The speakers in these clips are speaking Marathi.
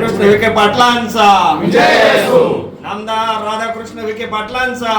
कृष्ण विखे पाटलांचा. नामदार राधाकृष्ण विखे पाटलांचा.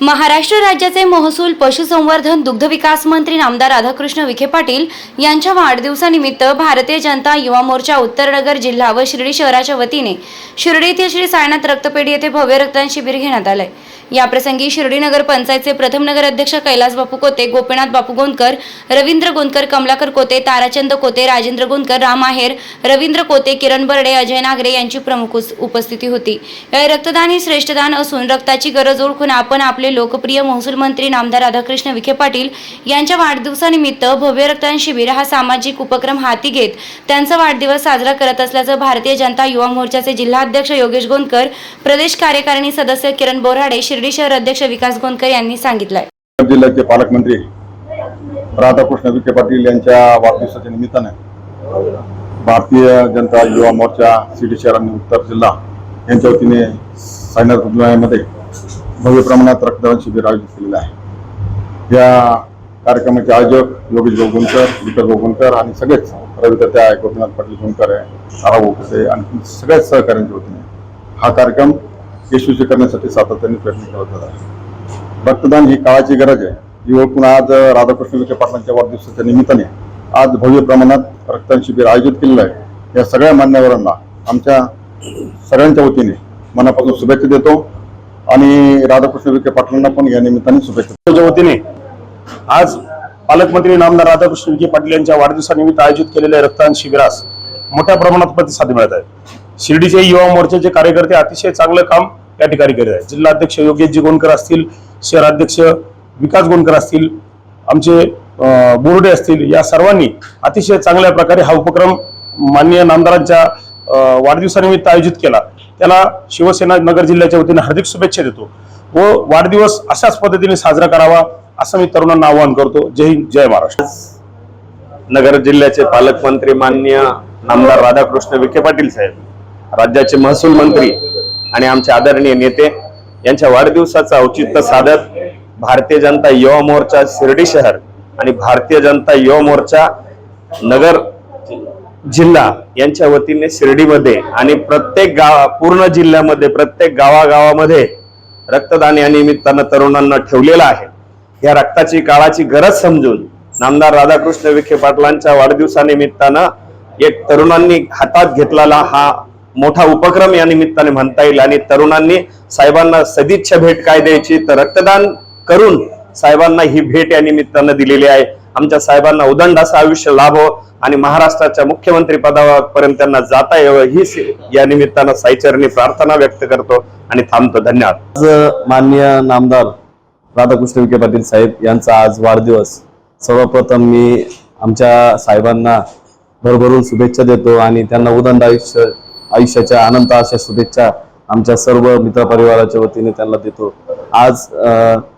महाराष्ट्र राज्याचे महसूल पशुसंवर्धन दुग्धविकास मंत्री नामदार राधाकृष्ण विखे पाटील यांच्या वाढदिवसानिमित्त भारतीय जनता युवा मोर्चा उत्तरनगर जिल्हा व शिर्डी शहराच्या वतीने शिर्डी येथे श्री साईनाथ रक्तपेढी येथे भव्य रक्तदान शिबिर घेण्यात आलंय. याप्रसंगी शिर्डी नगर पंचायतचे प्रथम नगर अध्यक्ष कैलास बापू कोते गोपीनाथ बापू गोंदकर रवींद्र गोंदकर कमलाकर कोते ताराचंद कोते राजेंद्र गोंदकर राम आहेर रवींद्र कोते किरण बर्डे अजय नागरे यांची प्रमुख उपस्थिती होती. या रक्तदान ही श्रेष्ठदान असून रक्ताची गरज ओळखून आपण आपले लोकप्रिय महसूल मंत्री नामदार राधाकृष्ण विखे पाटील यांच्या वाढदिवसानिमित्त भव्य रक्तदान शिबिर हा सामाजिक उपक्रम हाती घेत त्यांचा वाढदिवस साजरा करत असल्याचं भारतीय जनता युवा मोर्चाचे जिल्हाध्यक्ष योगेश गोंदकर प्रदेश कार्यकारिणी सदस्य किरण बोराडे शिर्डी शिर्डी शहर अध्यक्ष विकास गोंदकर यांनी सांगितलंय. जिल्ह्याचे पालकमंत्री राधाकृष्ण विखे पाटील यांच्या वाढदिवसाच्या निमित्ताने भारतीय जनता युवा मोर्चा शिर्डी शहर आणि उत्तर जिल्हा यांच्या वतीने सायनाथ रुग्णालयामध्ये भव्य प्रमाणात रक्तदान शिबिर आयोजित केलेलं आहे. या कार्यक्रमाचे आयोजक योगेश गोगुंकर विठ्ठल गोगुंकर आणि सगळेच रवितात्या गोपीनाथ पाटील गोंकर सारा गोकुसे आणि सगळ्याच सहकाऱ्यांच्या वतीने हा कार्यक्रम यशस्वी करण्यासाठी सातत्याने प्रयत्न करत आहे. रक्तदान ही काळाची गरज आहे. ही ओळखून आज राधाकृष्ण विखे पाटलांच्या वाढदिवसाच्या निमित्ताने आज भव्य प्रमाणात रक्तदान शिबिर आयोजित केलेलं आहे. या सगळ्या मान्यवरांना आमच्या सगळ्यांच्या वतीने मनापासून शुभेच्छा देतो आणि राधाकृष्ण विखे पाटलांना पण या निमित्ताने शुभेच्छा वतीने आज पालकमंत्री नामदार राधाकृष्ण विखे पाटील यांच्या वाढदिवसानिमित्त आयोजित केलेल्या रक्तदान शिबिरास मोठ्या प्रमाणात प्रतिसाद मिळत आहे. शिर्डीचे युवा मोर्चाचे कार्यकर्ते अतिशय चांगलं काम या ठिकाणी करीत आहे. जिल्हाध्यक्ष योगेशजी गोंदकर असतील शहराध्यक्ष विकास गोंदकर असतील आमचे बोर्डे असतील या सर्वांनी अतिशय चांगल्या प्रकारे हा उपक्रम माननीय नामदारांच्या वाढदिवसानिमित्त आयोजित केला. त्याला शिवसेना नगर जिल्ह्याच्या वतीने हार्दिक शुभेच्छा देतो. व वाढदिवस अशाच पद्धतीने साजरा करावा असं मी तरुणांना आवाहन करतो. जय हिंद जय महाराष्ट्र. नगर जिल्ह्याचे पालकमंत्री माननीय नामदार राधाकृष्ण विखे पाटील साहेब राज्याचे महसूल मंत्री आणि आमचे आदरणीय नेते यांच्या वाढदिवसाचं औचित्य साधत भारतीय जनता युवा मोर्चा शिर्डी शहर आणि भारतीय जनता युवा मोर्चा नगर जिल्हा यांच्या वतीने शिर्डीमध्ये आणि प्रत्येक गाव पूर्ण जिल्ह्यामध्ये प्रत्येक गावागावामध्ये रक्तदान या निमित्तानं तरुणांना ठेवलेलं आहे. या रक्ताची काळाची गरज समजून नामदार राधाकृष्ण विखे पाटलांच्या वाढदिवसानिमित्तानं एक तरुणांनी हातात घेतलेला हा मोठा उपक्रम या निमित्ताने म्हणता येईल. आणि तरुणांनी साहेबांना सदिच्छा भेट काय द्यायची? तर रक्तदान करून साहेबांना ही भेट या निमित्तानं दिलेली आहे. आमच्या साहेबांना उदंड असं आयुष्य लाभो हो आणि महाराष्ट्राच्या मुख्यमंत्री पदापर्यंत त्यांना जाता यावं. ही या निमित्तानं साईचरणी प्रार्थना व्यक्त करतो आणि थांबतो. धन्यवाद. आज माननीय नामदार राधाकृष्ण विखे पाटील साहेब यांचा आज वाढदिवस. सर्वप्रथम मी आमच्या साहेबांना भरभरून शुभेच्छा देतो आणि त्यांना उदंड आयुष्य आयुष्याच्या अनंत अशा शुभेच्छा आमच्या सर्व मित्रपरिवाराच्या वतीने त्यांना देतो. आज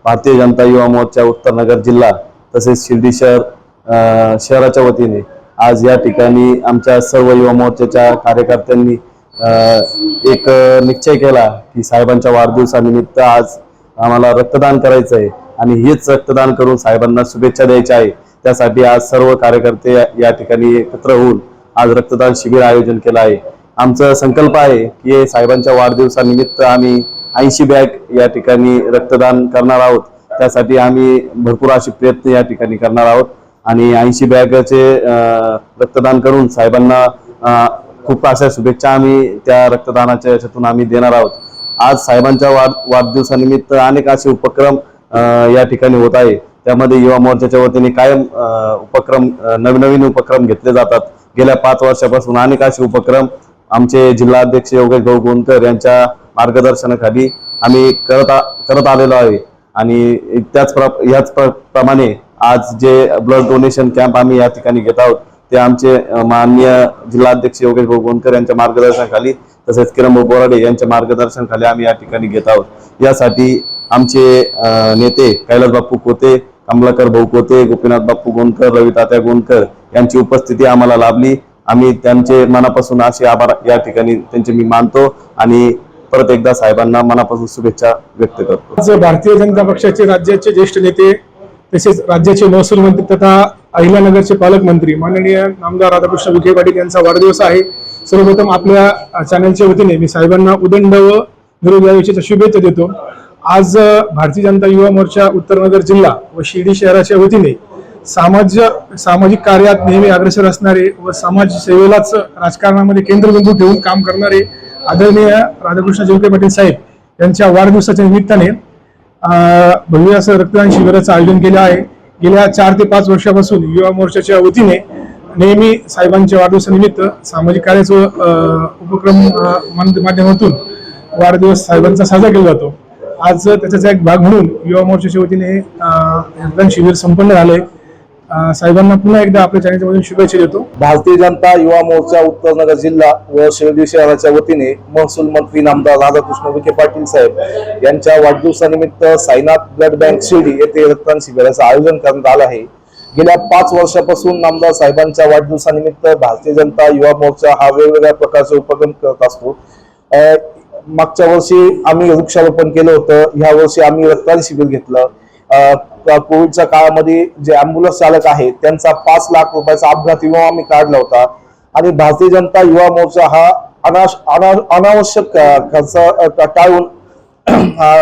भारतीय जनता युवा मोर्चा उत्तर नगर जिल्हा तसेच शिर्डी शहर शहराच्या वतीने आज या ठिकाणी आमच्या सर्व युवा मोर्चाच्या कार्यकर्त्यांनी एक निश्चय केला की साहेबांच्या वाढदिवसानिमित्त आज आम्हाला रक्तदान करायचं आहे आणि हेच रक्तदान करून साहेबांना शुभेच्छा द्यायच्या आहे. त्यासाठी आज सर्व कार्यकर्ते या ठिकाणी एकत्र होऊन आज रक्तदान शिबिर आयोजन केलं आहे. आमचा संकल्प आहे की साहेबांच्या वाढदिवसानिमित्त आम्ही ऐंशी बॅग या ठिकाणी रक्तदान करणार आहोत. त्यासाठी आम्ही भरपूर असे प्रयत्न या ठिकाणी करणार आहोत. आणि ऐंशी बॅगचे रक्तदान करून साहेबांना खूप अशा शुभेच्छा आम्ही त्या रक्तदानाच्या याच्यातून आम्ही देणार आहोत. आज साहेबांच्या वाढ वाढदिवसानिमित्त अनेक असे उपक्रम या ठिकाणी होत आहे. त्यामध्ये युवा मोर्चाच्या वतीने कायम उपक्रम नवनवीन उपक्रम घेतले जातात. गेल्या पाच वर्षापासून अनेक असे उपक्रम आमचे जिल्हाध्यक्ष योगेश भाऊ गोंदकर यांच्या मार्गदर्शनाखाली आम्ही करत आ- करत आलेलो आहे. आणि त्याच प्र ह्याच प्र- प्रमाणे आज जे ब्लड डोनेशन कॅम्प आम्ही या ठिकाणी घेत आहोत ते आमचे माननीय जिल्हाध्यक्ष योगेश भाऊ गोंदकर यांच्या मार्गदर्शनाखाली तसेच किरण भाऊ बोराडे यांच्या मार्गदर्शनाखाली आम्ही या ठिकाणी घेत आहोत. यासाठी आमचे नेते कैलास बाप्पू कोते कमलाकर भाऊ कोते गोपीनाथ बाप्पू गोंदकर रवी तात्या गोंदकर यांची उपस्थिती आम्हाला लाभली. आम्ही त्यांचे मनापासून असे आभार या ठिकाणी त्यांचे मी मानतो आणि परत एकदा साहेबांना मनापासून शुभेच्छा व्यक्त करतो. आज भारतीय जनता पक्षाचे राज्याचे ज्येष्ठ नेते तसेच राज्याचे महसूल मंत्री तथा अहिल्यानगरचे पालकमंत्री माननीय नामदार राधाकृष्ण विखे पाटील यांचा वाढदिवस आहे. सर्वप्रथम आपल्या चॅनलच्या वतीने मी साहेबांना उदंड व निरोगी आयुष्याच्या शुभेच्छा देतो. आज भारतीय जनता युवा मोर्चा उत्तरनगर जिल्हा व शिर्डी शहराच्या वतीने समाज सामाजिक कार्यात नेहमी अग्रेसर असणारे व समाज सेवेलाच राजकारणामध्ये केंद्रबिंदू ठेवून काम करणारे आदरणीय राधाकृष्ण जिंके पाटील साहेब यांच्या वाढदिवसाच्या निमित्ताने भव्य असं रक्तदान शिबिराचं आयोजन केलं आहे. गेल्या चार ते पाच वर्षापासून युवा मोर्चाच्या वतीने नेहमी साहेबांच्या वाढदिवसानिमित्त सामाजिक कार्याचं उपक्रम माध्यमातून वाढदिवस साहेबांचा साजरा केला जातो. आज त्याचाच एक भाग म्हणून युवा मोर्चाच्या वतीने रक्तदान शिबिर संपन्न झालंय. आहे साहेबांना पुन्हा एकदा आपल्या चॅनलच्या शुभेच्छा देतो. भारतीय जनता युवा मोर्चा उत्तरनगर जिल्हा व शिर्डी शहराच्या वतीने महसूल मंत्री नामदार राधाकृष्ण विखे पाटील साहेब यांच्या वाढदिवसानिमित्त साईनाथ ब्लड बँक शिर्डी येथे रक्तदान शिबिराचं आयोजन करण्यात आलं आहे. गेल्या पाच वर्षापासून नामदार साहेबांच्या वाढदिवसानिमित्त भारतीय जनता युवा मोर्चा हा वेगवेगळ्या प्रकारचे उपक्रम करत असतो. मागच्या वर्षी आम्ही वृक्षारोपण केलं होतं. ह्या वर्षी आम्ही रक्तदान शिबिर घेतलं. कोविडच्या काळामध्ये जे अँब्युलन्स चालक आहेत त्यांचा पाच लाख रुपयाचा अपघात विमा आम्ही काढला होता. आणि भारतीय जनता युवा मोर्चा हा अनाश अना- अनावश्यक खर्च टाळून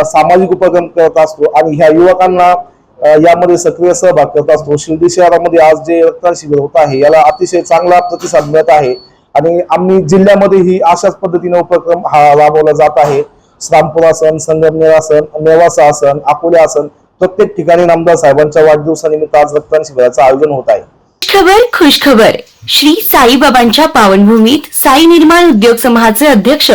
सामाजिक उपक्रम करत असतो. आणि ह्या युवकांना यामध्ये सक्रिय सहभाग करत असतो. शिर्डी शहरामध्ये आज जे रक्तदान शिबिर होत आहे याला अतिशय चांगला प्रतिसाद मिळत आहे. आणि आम्ही जिल्ह्यामध्येही अशाच पद्धतीने उपक्रम हा राबवला जात आहे. श्रामपूर आसन संगमनेर आसन नेवासा आसन अकोले आसन प्रत्येक ठिकाणी नामदार साहेबांच्या वाढदिवसानिमित्त आज रक्तदान शिबिराचं आयोजन होत आहे. खबर खुश खबर श्री साईबाबांच्या पावनभूमीत साई निर्माण उद्योग समूहाचे अध्यक्ष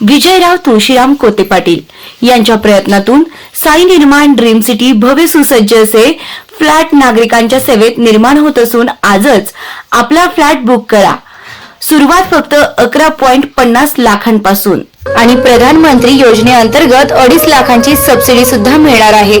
विजयराव तुळशीराम कोते पाटील यांच्या प्रयत्नातून साई निर्माण ड्रीम सिटी भव्य सुसज्ज असे फ्लॅट नागरिकांच्या सेवेत निर्माण होत असून आजच आपला फ्लॅट बुक करा. सुरुवात फक्त अकरा पॉइंट पन्नास लाखांपासून. आणि प्रधानमंत्री योजनेअंतर्गत अडीच लाखांची सबसिडी सुद्धा मिळणार आहे.